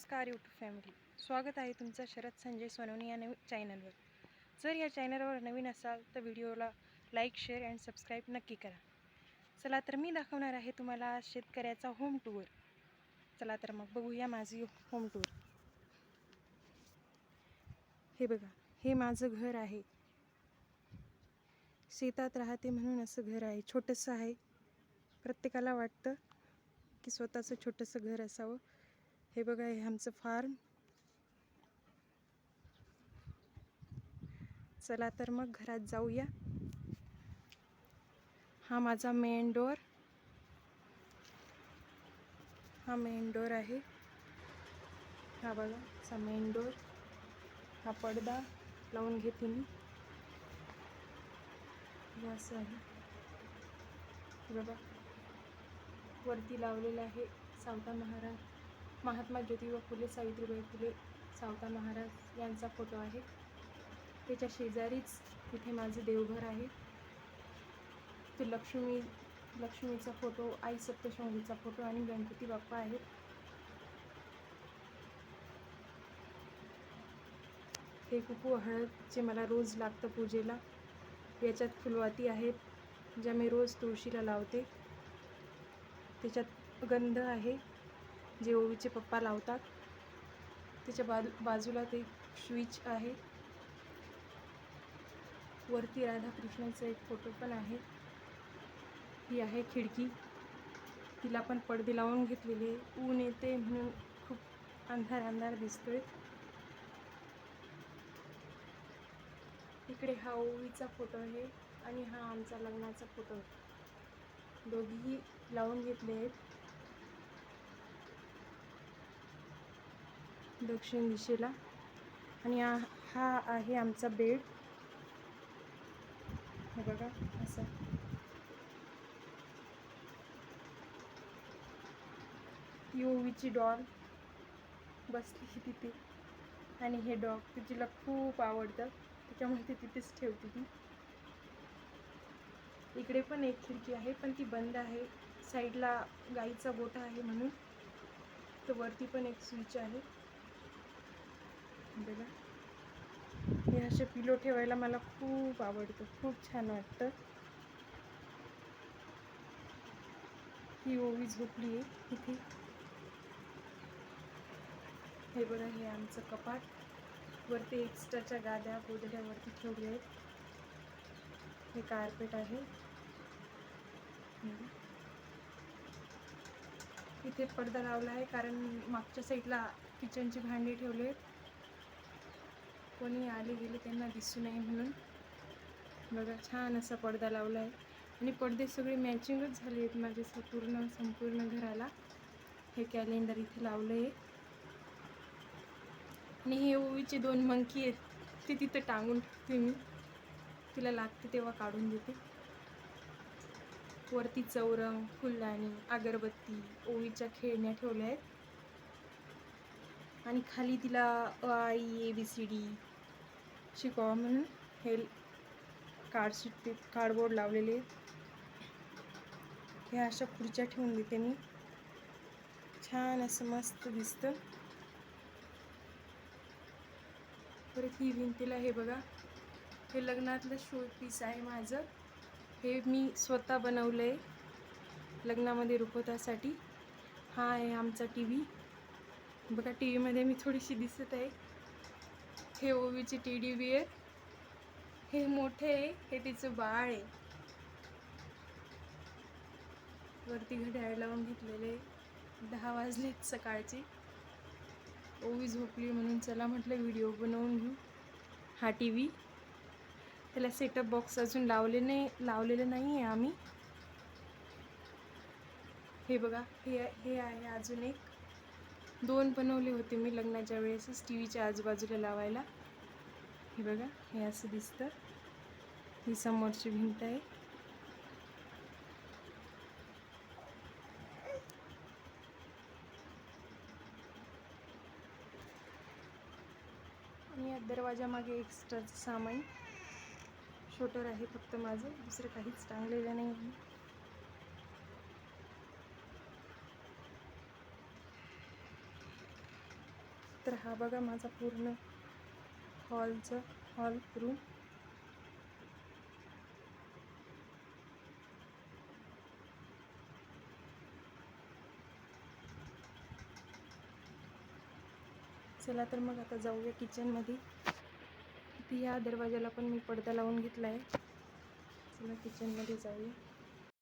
नमस्कार YouTube family स्वागत आहे तुमचं शरद संजय सोनवणी या नवीन चॅनलवर जर या चॅनलवर नवीन असाल तर व्हिडिओला लाईक शेअर अँड सबस्क्राईब नक्की करा. चला तर मी दाखवणार आहे तुम्हाला शेतकऱ्याचा होम टूर चला तर मग बघूया माझी होम टूर हे बघा हे माझं घर आहे. शेतात राहते म्हणून असं घर आहे छोटंसं आहे. प्रत्येकाला वाटतं की स्वतःचं छोटंसं घर असावं. हे बघा हे आमचं फार्म चला तर मग घरात जाऊया. हा माझा मेन डोअर हा मेन डोअर आहे. हा बघा असा मेन डोअर हा पडदा लावून घेते मी. असं आहे. बघा वरती लावलेलं आहे सावता महाराज. महात्मा ज्योतिबा फुले सावित्रीबाई फुले सावता महाराज यांचा फोटो आहे. त्याच्या शेजारीच तिथे माझं देवघर आहे. तो लक्ष्मी लक्ष्मीचा फोटो आई सप्तशृंगीचा फोटो आणि गणपती बाप्पा आहेत. हे कुकू हळद जे मला रोज लागतं पूजेला याच्यात फुलवाती आहेत ज्या मी रोज तुळशीला लावते. त्याच्यात गंध आहे. जे ओवीचे पप्पा लावतात. त्याच्या बाजू बाजूला ते स्विच आहे. वरती राधाकृष्णाचा एक फोटो पण आहे. ही आहे खिडकी. तिला पण पडदे लावून घेतलेले. ऊन येते म्हणून खूप अंधार अंधार दिसतोय. इकडे हा ओवीचा फोटो आहे आणि हा आमचा लग्नाचा फोटो आहे. दोघीही लावून घेतले आहेत. दक्षिण दिशेला. आणि हा आहे आमचा बेड. हे बघा असं. ती ओवीची डॉल बसली तिथे. आणि हे डॉग तिला खूप आवडतं. त्याच्यामुळे ती तिथेच ठेवते ती. इकडे पण एक खिडकी आहे पण ती बंद आहे. साईडला गाईचा गोठा आहे म्हणून. तर वरती पण एक स्विच आहे. बघा हे असे पिलो ठेवायला मला खूप आवडतं. खूप छान वाटतं. ही ओवी झोपली आहे इथे. हे बघा हे आमचं कपाट. वरती एक्स्ट्राच्या गाद्या गोदड्यावरती ठेवल्या आहेत. हे कार्पेट आहे. इथे पडदा लावला आहे कारण मागच्या साईडला किचनची भांडी ठेवली आहेत. कोणी आले गेले त्यांना दिसू नये म्हणून. बघा छान असा पडदा लावला आहे आणि पडदे सगळे मॅचिंगच झाले आहेत माझे स- पूर्ण संपूर्ण घराला. हे कॅलेंडर इथे लावलं आहे आणि हे ओवीचे दोन मंकी आहेत. ते तिथं टांगून ठेवते मी. तिला लागते तेव्हा काढून देते. वरती चौरंग फुलदाणी अगरबत्ती ओवीच्या खेळण्या ठेवल्या आहेत. आणि खाली तिला अ आई ए बी सी डी शिकवा म्हणून हे कार्डशीट ते कार्डबोर्ड लावलेले आहेत. ह्या अशा खुर्च्या ठेवून देते मी. छान असं मस्त दिसतं. परत ही भिंतीला हे बघा. हे लग्नातलं शो पीस आहे माझं. हे मी स्वतः बनवलं आहे लग्नामध्ये रुखवतासाठी हा आहे आमचा टी व्ही बघा टी व्हीमध्ये मी थोडीशी दिसत आहे. हे ओवीचे टी व्ही आहे. हे मोठे आहे. हे तिचं बाळ आहे. वरती घड्याळ लावून घेतलेले दहा वाजलेत सकाळची. ओवी झोपली म्हणून चला म्हटलं व्हिडिओ बनवून घेऊ. हा टी व्ही त्याला सेटअप बॉक्स अजून लावले नाही लावलेलं नाही आहे आम्ही. हे बघा हे हे आहे अजून एक. दोन बनवले होते मी लग्नाच्या वेळेसच टी व्हीच्या आजूबाजूला लावायला. हे बघा हे असं दिसतं. ही समोरची भिंत आहे. आणि या दरवाजामागे एक्स्ट्राचं सामान. शोटर आहे फक्त माझं दुसरं काहीच टांगलेलं नाही आहे. तर हा बघा माझा पूर्ण हॉलचं हॉल रूम. चला तर मग आता जाऊया किचनमध्ये इथे ह्या दरवाजाला पण मी पडदा लावून घेतला आहे चला किचनमध्ये जाऊया.